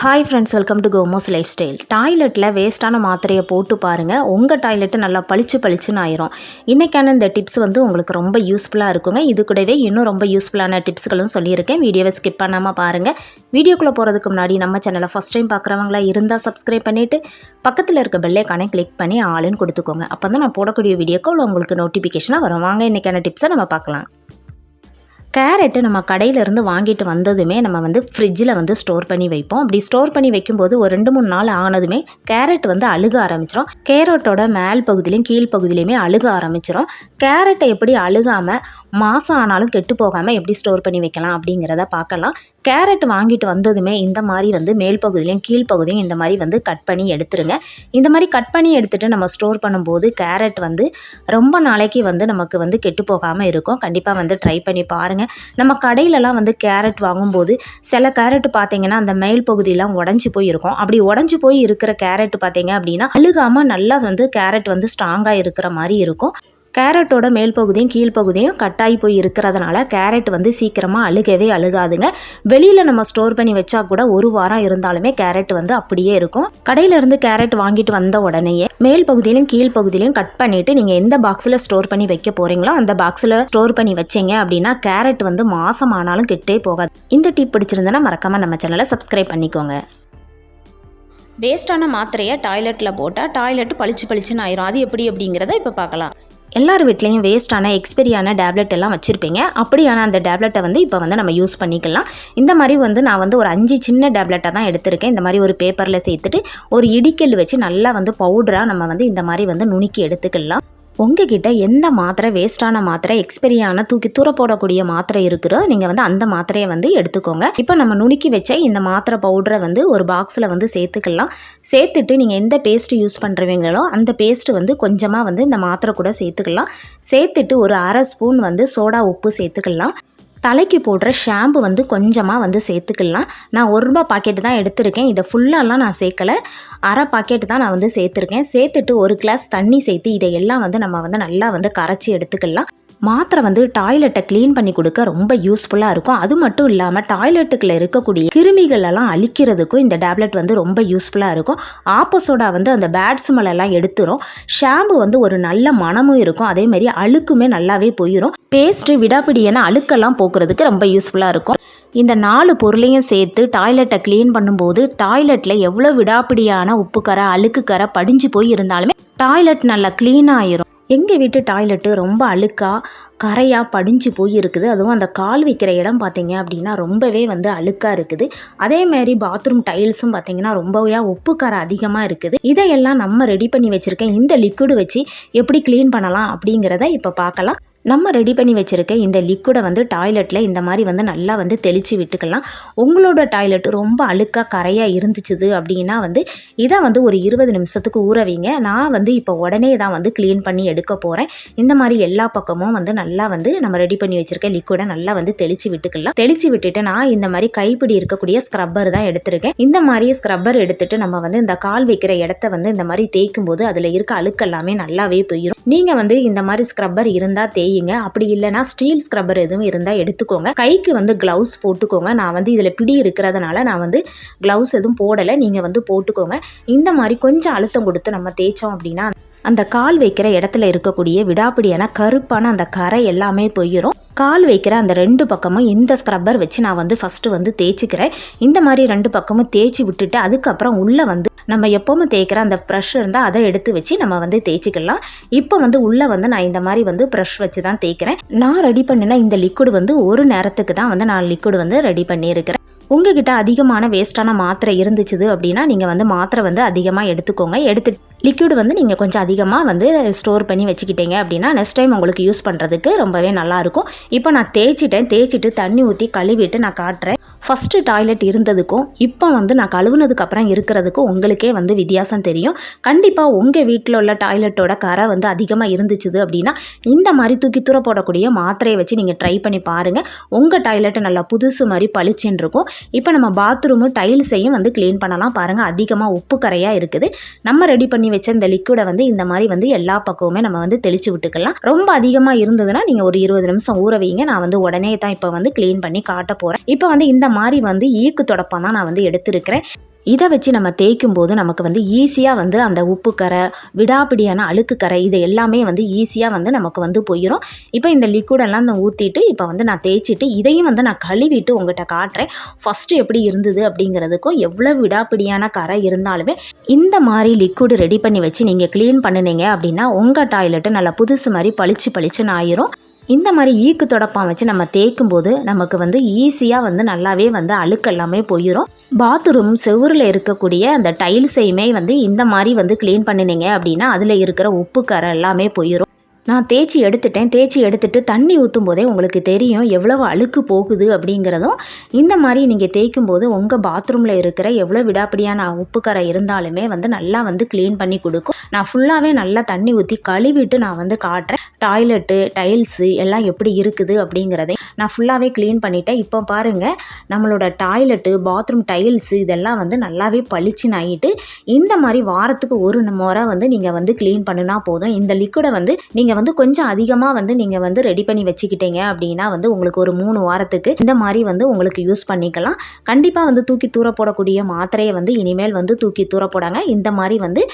Hi friends welcome to கோமோஸ் lifestyle டாய்லெட்டில் வேஸ்ட்டான மாத்திரையை போட்டு பாருங்கள் உங்கள் டாய்லெட்டு நல்லா பளிச்சு பளிச்சுன்னு ஆயிரும். இன்றைக்கான இந்த டிப்ஸ் வந்து உங்களுக்கு ரொம்ப யூஸ்ஃபுல்லாக இருக்குங்க. இது கூடவே இன்னும் ரொம்ப யூஸ்ஃபுல்லான டிப்ஸ்களும் சொல்லியிருக்கேன். வீடியோவை ஸ்கிப் பண்ணாமல் பாருங்கள் வீடியோக்குள்ளே போகிறதுக்கு முன்னாடி நம்ம சேனலை ஃபஸ்ட் டைம் பார்க்குறவங்களா இருந்தால் சப்ஸ்கிரைப் பண்ணிவிட்டு பக்கத்தில் இருக்க பெல்லைக்கானே கிளிக் பண்ணி ஆளுன்னு கொடுத்துக்கோங்க. அப்போ தான் நான் போடக்கூடிய வீடியோக்கு உங்களுக்கு நோட்டிஃபிகேஷனாக வரும். வாங்க இன்றைக்கான டிப்ஸை நம்ம பார்க்கலாம். கேரட்டு நம்ம கடையிலேருந்து வாங்கிட்டு வந்ததுமே நம்ம வந்து ஃப்ரிட்ஜில் வந்து ஸ்டோர் பண்ணி வைப்போம். அப்படி ஸ்டோர் பண்ணி வைக்கும்போது ஒரு ரெண்டு மூணு நாள் ஆனதுமே கேரட் வந்து அழுக ஆரம்பிச்சிடும் கேரட்டோட மேல் பகுதியிலையும் கீழ் பகுதியிலையுமே அழுக ஆரம்பிச்சிடும் கேரட்டை எப்படி அழுகாமல் மாதம் ஆனாலும் கெட்டு போகாமல் எப்படி ஸ்டோர் பண்ணி வைக்கலாம் அப்படிங்கிறத பார்க்கலாம். கேரட் வாங்கிட்டு வந்ததுமே இந்த மாதிரி வந்து மேல் பகுதியிலையும் கீழ் பகுதியும் இந்த மாதிரி வந்து கட் பண்ணி எடுத்துருங்க. இந்த மாதிரி கட் பண்ணி எடுத்துகிட்டு நம்ம ஸ்டோர் பண்ணும்போது கேரட் வந்து ரொம்ப நாளைக்கு வந்து நமக்கு வந்து கெட்டு போகாமல் இருக்கும். கண்டிப்பாக வந்து ட்ரை பண்ணி பாருங்கள் நம்ம கடையிலலாம் வந்து கேரட் வாங்கும்போது சில கேரட் பார்த்தீங்கன்னா அந்த மேல் பகுதியெலாம் உடஞ்சி போய் இருக்கும் அப்படி உடஞ்சி போய் இருக்கிற கேரட் பார்த்தீங்க அப்படின்னா அழுகாமல் நல்லா வந்து கேரட் வந்து ஸ்ட்ராங்காக இருக்கிற மாதிரி இருக்கும். கேரட்டோட மேல் பகுதியும் கீழ்ப்பகுதியும் கட்டாகி போய் இருக்கிறதுனால கேரட் வந்து சீக்கிரமாக அழுகவே அழுகாதுங்க. வெளியில் நம்ம ஸ்டோர் பண்ணி வச்சா கூட ஒரு வாரம் இருந்தாலுமே கேரட் வந்து அப்படியே இருக்கும். கடையிலேருந்து கேரட் வாங்கிட்டு வந்த உடனேயே மேல் பகுதியிலும் கீழ்ப்பகுதியிலும் கட் பண்ணிவிட்டு நீங்கள் எந்த பாக்ஸில் ஸ்டோர் பண்ணி வைக்க போகிறீங்களோ அந்த பாக்ஸில் ஸ்டோர் பண்ணி வச்சிங்க அப்படின்னா கேரட் வந்து மாதம் ஆனாலும் கெட்டே போகாது. இந்த டிப் பிடிச்சிருந்தனா மறக்காமல் நம்ம சேனலை சப்ஸ்கிரைப் பண்ணிக்கோங்க. வேஸ்டான மாத்திரையை டாய்லெட்டில் போட்டால் டாய்லெட் பளிச்சு பளிச்சுன்னு ஆயிரும். அது எப்படி அப்படிங்கிறத இப்போ பார்க்கலாம். எல்லார் வீட்லேயும் வேஸ்ட்டான எக்ஸ்பெரியான டேப்லெட் எல்லாம் வச்சுருப்பீங்க. அப்படியான அந்த டேப்லெட்டை வந்து இப்போ வந்து நம்ம யூஸ் பண்ணிக்கலாம். இந்த மாதிரி வந்து நான் வந்து ஒரு அஞ்சு சின்ன டேப்லெட்டை தான் எடுத்திருக்கேன். இந்த மாதிரி ஒரு பேப்பரில் சேர்த்துட்டு ஒரு இடிக்கல் வச்சு நல்லா வந்து பவுடராக நம்ம வந்து இந்த மாதிரி வந்து நுணுக்கி எடுத்துக்கலாம். உங்ககிட்ட எந்த மாத்திரை வேஸ்ட்டான மாத்திரை எக்ஸ்பெரியான தூக்கி தூர போடக்கூடிய மாத்திரை இருக்கிறோ நீங்கள் வந்து அந்த மாத்திரையை வந்து எடுத்துக்கோங்க. இப்போ நம்ம நுணுக்கி வச்ச இந்த மாத்திரை பவுடரை வந்து ஒரு பாக்ஸில் வந்து சேர்த்துக்கலாம். சேர்த்துட்டு நீங்கள் எந்த பேஸ்ட்டு யூஸ் பண்ணுறவங்களோ அந்த பேஸ்ட்டு வந்து கொஞ்சமாக வந்து இந்த மாத்திரை கூட சேர்த்துக்கலாம். சேர்த்துட்டு ஒரு அரை ஸ்பூன் வந்து சோடா உப்பு சேர்த்துக்கலாம். தலைக்கு போடுற ஷாம்பு வந்து கொஞ்சமாக வந்து சேர்த்துக்கலாம். நான் ஒரு ரூபா பாக்கெட்டு தான் எடுத்திருக்கேன். இதை ஃபுல்லாலாம் நான் சேர்க்கலை. அரை பாக்கெட்டு தான் நான் வந்து சேர்த்துருக்கேன். சேர்த்துட்டு ஒரு கிளாஸ் தண்ணி சேர்த்து இதையெல்லாம் வந்து நம்ம வந்து நல்லா வந்து கரைச்சி எடுத்துக்கலாம். மாத்திரை வந்து டாய்லெட்டை க்ளீன் பண்ணி கொடுக்க ரொம்ப யூஸ்ஃபுல்லாக இருக்கும். அது மட்டும் இல்லாமல் டாய்லெட்டுக்குள்ளே இருக்கக்கூடிய கிருமிகள் எல்லாம் அழிக்கிறதுக்கும் இந்த டேப்லெட் வந்து ரொம்ப யூஸ்ஃபுல்லாக இருக்கும். ஆப்போசோடா வந்து அந்த பேட் ஸ்மெல்லாம் எடுத்துரும். ஷாம்பு வந்து ஒரு நல்ல மனமும் இருக்கும். அதேமாரி அழுக்குமே நல்லாவே போயிடும் பேஸ்ட்டு விடாப்பிடியான அழுக்கெல்லாம் போக்குறதுக்கு ரொம்ப யூஸ்ஃபுல்லாக இருக்கும். இந்த நாலு பொருளையும் சேர்த்து டாய்லெட்டை க்ளீன் பண்ணும்போது டாய்லெட்டில் எவ்வளோ விடாப்பிடியான உப்புக்கரை அழுக்குக்கரை படிஞ்சு போய் இருந்தாலுமே டாய்லெட் நல்லா க்ளீன் ஆயிரும். எங்கள் வீட்டு டாய்லெட்டு ரொம்ப அழுக்காக கரையாக படிஞ்சு போய் இருக்குது அதுவும் அந்த கால் வைக்கிற இடம் பார்த்தீங்க அப்படின்னா ரொம்பவே வந்து அழுக்காக இருக்குது. அதேமாரி பாத்ரூம் டைல்ஸும் பார்த்தீங்கன்னா ரொம்பவே உப்பு கரை அதிகமாக இருக்குது. இதையெல்லாம் நம்ம ரெடி பண்ணி வச்சுருக்கேன் இந்த லிக்விடு வச்சு எப்படி க்ளீன் பண்ணலாம் அப்படிங்கிறத இப்போ பார்க்கலாம் நம்ம ரெடி பண்ணி வச்சுருக்க இந்த லிக்விடை வந்து டாய்லெட்டில் இந்த மாதிரி வந்து நல்லா வந்து தெளித்து விட்டுக்கலாம். உங்களோட டாய்லெட் ரொம்ப அழுக்காக கரையாக இருந்துச்சுது அப்படின்னா வந்து இதை வந்து ஒரு இருபது நிமிஷத்துக்கு ஊற வைங்க. நான் வந்து இப்போ உடனே தான் வந்து க்ளீன் பண்ணி எடுக்க போகிறேன் இந்த மாதிரி எல்லா பக்கமும் வந்து நல்லா வந்து நம்ம ரெடி பண்ணி வச்சுருக்க லிக்விடை நல்லா வந்து தெளித்து விட்டுக்கலாம். தெளித்து விட்டுட்டு நான் இந்த மாதிரி கைப்பிடி இருக்கக்கூடிய ஸ்க்ரப்பர் தான் எடுத்திருக்கேன். இந்த மாதிரி ஸ்க்ரப்பர் எடுத்துட்டு நம்ம வந்து இந்த கால் வைக்கிற இடத்த வந்து இந்த மாதிரி தேய்க்கும் போது அதில் இருக்க அழுக்கு எல்லாமே நல்லாவே போயிடும் நீங்கள் வந்து இந்த மாதிரி ஸ்க்ரப்பர் இருந்தால் தேய் செய்யுங்க. அப்படி இல்லைனா ஸ்டீல் ஸ்க்ரப்பர் எதுவும் இருந்தால் எடுத்துக்கோங்க. கைக்கு வந்து க்ளவுஸ் போட்டுக்கோங்க. நான் வந்து இதில் பிடி இருக்கிறதுனால நான் வந்து க்ளவுஸ் எதுவும் போடலை. நீங்கள் வந்து போட்டுக்கோங்க. இந்த மாதிரி கொஞ்சம் அழுத்தம் கொடுத்து நம்ம தேய்ச்சோம் அப்படின்னா அந்த கால் வைக்கிற இடத்துல இருக்கக்கூடிய விடாப்பிடியான கருப்பான அந்த கரை எல்லாமே போயிடும் கால் வைக்கிற அந்த ரெண்டு பக்கமும் இந்த ஸ்க்ரப்பர் வச்சு நான் வந்து ஃபஸ்ட்டு வந்து தேய்ச்சிக்கிறேன். இந்த மாதிரி ரெண்டு பக்கமும் தேய்ச்சி விட்டுட்டு அதுக்கப்புறம் உள்ளே வந்து நம்ம எப்போவும் தேய்க்கிற அந்த ப்ரஷ் இருந்தால் அதை எடுத்து வச்சு நம்ம வந்து தேய்ச்சிக்கலாம். இப்போ வந்து உள்ளே வந்து நான் இந்த மாதிரி வந்து ப்ரஷ் வச்சு தான் தேய்க்கிறேன். நான் ரெடி பண்ணின இந்த லிக்விட் வந்து ஒரு நேரத்துக்கு தான் வந்து நான் லிக்விட் வந்து ரெடி பண்ணியிருக்கிறேன். உங்ககிட்ட அதிகமான வேஸ்ட்டான மாத்திரை இருந்துச்சுது அப்படின்னா நீங்கள் வந்து மாத்திரை வந்து அதிகமாக எடுத்துக்கோங்க. எடுத்து லிக்யூடு வந்து நீங்கள் கொஞ்சம் அதிகமாக வந்து ஸ்டோர் பண்ணி வச்சுக்கிட்டீங்க அப்படின்னா நெக்ஸ்ட் டைம் உங்களுக்கு யூஸ் பண்ணுறதுக்கு ரொம்பவே நல்லாயிருக்கும் இப்போ நான் தேய்ச்சிட்டேன். தேய்ச்சிட்டு தண்ணி ஊற்றி கழுவிட்டு நான் காட்டுறேன். ஃபஸ்ட்டு டாய்லெட் இருந்ததுக்கும் இப்போ வந்து நான் கழுவுனதுக்கப்புறம் இருக்கிறதுக்கும் உங்களுக்கே வந்து வித்தியாசம் தெரியும். கண்டிப்பாக உங்கள் வீட்டில் உள்ள டாய்லெட்டோட கரை வந்து அதிகமாக இருந்துச்சுது அப்படின்னா இந்த மாதிரி தூக்கி தூர போடக்கூடிய மாத்திரையை வச்சு நீங்கள் ட்ரை பண்ணி பாருங்கள் உங்கள் டாய்லெட்டு நல்லா புதுசு மாதிரி பளிச்சுன்னு இருக்கும் இப்போ நம்ம பாத்ரூமும் டைல்ஸையும் வந்து க்ளீன் பண்ணலாம். பாருங்கள் அதிகமாக உப்பு கரையாக இருக்குது. நம்ம ரெடி பண்ணி வச்ச இந்த லிக்விடை வந்து இந்த மாதிரி வந்து எல்லா பக்கமுமே நம்ம வந்து தெளித்து விட்டுக்கலாம். ரொம்ப அதிகமாக இருந்ததுன்னா நீங்கள் ஒரு இருபது நிமிஷம் ஊற வைங்க. நான் வந்து உடனே தான் இப்போ வந்து க்ளீன் பண்ணி காட்ட போகிறேன் இப்போ வந்து இந்த மாதிரி வந்து ஈக்கு தொடப்பம் தான் நான் வந்து எடுத்திருக்கிறேன். இதை வச்சு நம்ம தேய்க்கும் போது நமக்கு வந்து ஈஸியாக வந்து அந்த உப்பு கரை விடாப்பிடியான அழுக்கு கரை இது எல்லாமே வந்து ஈஸியாக வந்து நமக்கு வந்து போயிடும் இப்போ இந்த லிக்விடெல்லாம் நான் ஊற்றிட்டு இப்போ வந்து நான் தேய்ச்சிட்டு இதையும் வந்து நான் கழுவிட்டு உங்கள்கிட்ட காட்டுறேன். ஃபஸ்ட்டு எப்படி இருந்தது அப்படிங்கிறதுக்கும் எவ்வளோ விடாப்பிடியான கரை இருந்தாலுமே இந்த மாதிரி லிக்விட் ரெடி பண்ணி வச்சு நீங்கள் க்ளீன் பண்ணினீங்க அப்படின்னா உங்கள் டாய்லெட்டு நல்லா புதுசு மாதிரி பளிச்சு பளிச்சுன்னு ஆயிரும். இந்த மாதிரி ஈக்கு தொடப்பான் வச்சு நம்ம தேய்க்கும் போது நமக்கு வந்து ஈஸியாக வந்து நல்லாவே வந்து அழுக்கு எல்லாமே போயிடும் பாத்ரூம் செவரில் இருக்கக்கூடிய அந்த டைல்ஸையுமே வந்து இந்த மாதிரி வந்து க்ளீன் பண்ணினீங்க அப்படின்னா அதில் இருக்கிற உப்பு கரை எல்லாமே போயிடும் நான் தேய்ச்சி எடுத்துட்டேன் தேய்ச்சி எடுத்துட்டு தண்ணி ஊற்றும் போதே உங்களுக்கு தெரியும் எவ்வளவு அழுக்கு போகுது அப்படிங்கிறதும். இந்த மாதிரி நீங்கள் தேய்க்கும் போது உங்கள் பாத்ரூமில் இருக்கிற எவ்வளோ விடாப்பிடியான உப்பு கரை இருந்தாலுமே வந்து நல்லா வந்து க்ளீன் பண்ணி கொடுக்கும். நான் ஃபுல்லாகவே நல்லா தண்ணி ஊற்றி கழுவிட்டு நான் வந்து காட்டுறேன். டாய்லெட்டு டைல்ஸு எல்லாம் எப்படி இருக்குது அப்படிங்கிறதே நான் ஃபுல்லாகவே க்ளீன் பண்ணிட்டேன். இப்போ பாருங்கள் நம்மளோட டாய்லெட்டு பாத்ரூம் டைல்ஸு இதெல்லாம் வந்து நல்லாவே பளிச்சுன்னு ஆகிட்டு இந்த மாதிரி வாரத்துக்கு ஒரு முறை வந்து நீங்கள் வந்து க்ளீன் பண்ணுனா போதும். இந்த லிக்விடை வந்து நீங்கள் வந்து கொஞ்சம் அதிகமாக வந்து நீங்கள் வந்து ரெடி பண்ணி வச்சுக்கிட்டீங்க அப்படின்னா வந்து உங்களுக்கு ஒரு மூணு வாரத்துக்கு இந்த மாதிரி வந்து உங்களுக்கு யூஸ் பண்ணிக்கலாம். கண்டிப்பாக வந்து தூக்கி தூர போடக்கூடிய மாத்திரையை வந்து இனிமேல் வந்து தூக்கி தூர போடாங்க. இந்த மாதிரி வந்து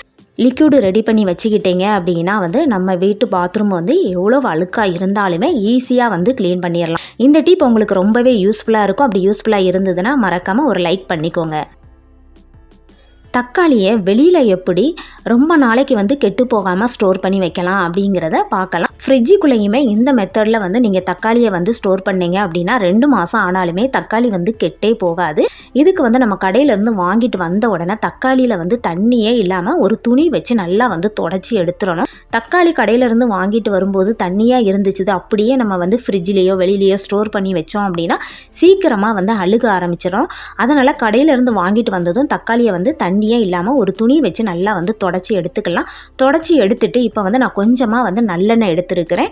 லிக்யூடு ரெடி பண்ணி வச்சுக்கிட்டீங்க அப்படின்னா வந்து நம்ம வீட்டு பாத்ரூம் வந்து எவ்வளோ அழுக்காக இருந்தாலுமே ஈஸியாக வந்து க்ளீன் பண்ணிடலாம் இந்த டிப் உங்களுக்கு ரொம்பவே யூஸ்ஃபுல்லாக இருக்கும். அப்படி யூஸ்ஃபுல்லாக இருந்ததுன்னா மறக்காமல் ஒரு லைக் பண்ணிக்கோங்க. தக்காளியை வெளியில் எப்படி ரொம்ப நாளைக்கு வந்து கெட்டு போகாமல் ஸ்டோர் பண்ணி வைக்கலாம் அப்படிங்கிறத பார்க்கலாம். ஃப்ரிட்ஜுக்குள்ளேயுமே இந்த மெத்தடில் வந்து நீங்கள் தக்காளியை வந்து ஸ்டோர் பண்ணீங்க அப்படின்னா ரெண்டு மாதம் ஆனாலுமே தக்காளி வந்து கெட்டே போகாது. இதுக்கு வந்து நம்ம கடையிலேருந்து வாங்கிட்டு வந்த உடனே தக்காளியில் வந்து தண்ணியே இல்லாமல் ஒரு துணி வச்சு நல்லா வந்து தொடச்சி எடுத்துடணும். தக்காளி கடையிலேருந்து வாங்கிட்டு வரும்போது தண்ணியாக இருந்துச்சு அப்படியே நம்ம வந்து ஃப்ரிட்ஜிலேயோ வெளியிலேயோ ஸ்டோர் பண்ணி வச்சோம் அப்படின்னா சீக்கிரமாக வந்து அழுக ஆரம்பிச்சிடும். அதனால் கடையிலேருந்து வாங்கிட்டு வந்ததும் தக்காளியை வந்து தண்ணி தண்ணியே இல்லாமல் ஒரு துணி வச்சு நல்லா வந்து தொடச்சி எடுத்துக்கலாம். தொடச்சி எடுத்துட்டு இப்போ வந்து நான் கொஞ்சமாக வந்து நல்லெண்ணெய் எடுத்துருக்கிறேன்.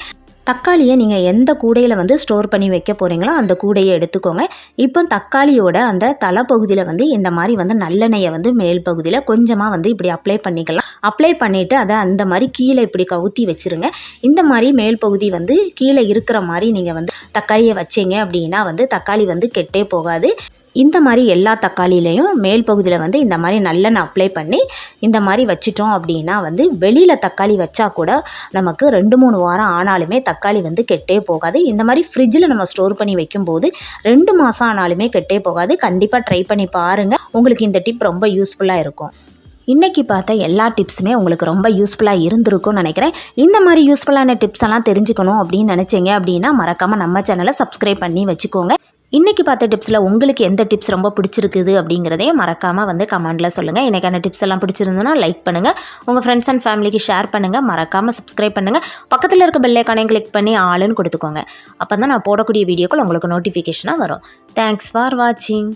தக்காளியை நீங்கள் எந்த கூடையில் வந்து ஸ்டோர் பண்ணி வைக்க போகிறீங்களோ அந்த கூடையை எடுத்துக்கோங்க. இப்போ தக்காளியோட அந்த தலைப்பகுதியில் வந்து இந்த மாதிரி வந்து நல்லெண்ணெயை வந்து மேல் பகுதியில் கொஞ்சமாக வந்து இப்படி அப்ளை பண்ணிக்கலாம். அப்ளை பண்ணிவிட்டு அதை அந்த மாதிரி கீழே இப்படி கவுத்தி வச்சுருங்க. இந்த மாதிரி மேல் பகுதி வந்து கீழே இருக்கிற மாதிரி நீங்கள் வந்து தக்காளியை வச்சீங்க அப்படின்னா வந்து தக்காளி வந்து கெட்டே போகாது. இந்த மாதிரி எல்லா தக்காளியிலையும் மேல் பகுதியில் வந்து இந்த மாதிரி நல்லெண்ணெய் அப்ளை பண்ணி இந்த மாதிரி வச்சிட்டோம் அப்படின்னா வந்து வெளியில் தக்காளி வச்சா கூட நமக்கு ரெண்டு மூணு வாரம் ஆனாலுமே தக்காளி வந்து கெட்டே போகாது. இந்த மாதிரி ஃப்ரிட்ஜில் நம்ம ஸ்டோர் பண்ணி வைக்கும்போது ரெண்டு மாதம் ஆனாலுமே கெட்டே போகாது. கண்டிப்பாக ட்ரை பண்ணி பாருங்கள் உங்களுக்கு இந்த டிப் ரொம்ப யூஸ்ஃபுல்லாக இருக்கும். இன்றைக்கி பார்த்த எல்லா டிப்ஸுமே உங்களுக்கு ரொம்ப யூஸ்ஃபுல்லாக இருந்திருக்கும்னு நினைக்கிறேன். இந்த மாதிரி யூஸ்ஃபுல்லான டிப்ஸ் எல்லாம் தெரிஞ்சுக்கணும் அப்படின்னு நினச்சிங்க அப்படின்னா மறக்காமல் நம்ம சேனலை சப்ஸ்கிரைப் பண்ணி வச்சுக்கோங்க. இன்றைக்கி பார்த்த டிப்ஸில் உங்களுக்கு எந்த டிப்ஸ் ரொம்ப பிடிச்சிருக்குது அப்படிங்கிறதையும் மறக்காமல் வந்து கமெண்டில் சொல்லுங்கள் இன்றைக்கான டிப்ஸ் எல்லாம் பிடிச்சிருந்ததுன்னா லைக் பண்ணுங்கள் உங்கள் ஃப்ரெண்ட்ஸ் அண்ட் ஃபேமிலிக்கு ஷேர் பண்ணுங்கள் மறக்காமல் சப்ஸ்கிரைப் பண்ணுங்கள் பக்கத்தில் இருக்க பெல்லைக்கானையும் கிளிக் பண்ணி ஆளுன்னு கொடுத்துக்கோங்க. அப்போ தான் நான் போடக்கூடிய வீடியோக்கள் உங்களுக்கு நோட்டிஃபிகேஷனாக வரும். தேங்க்ஸ் ஃபார் வாட்சிங்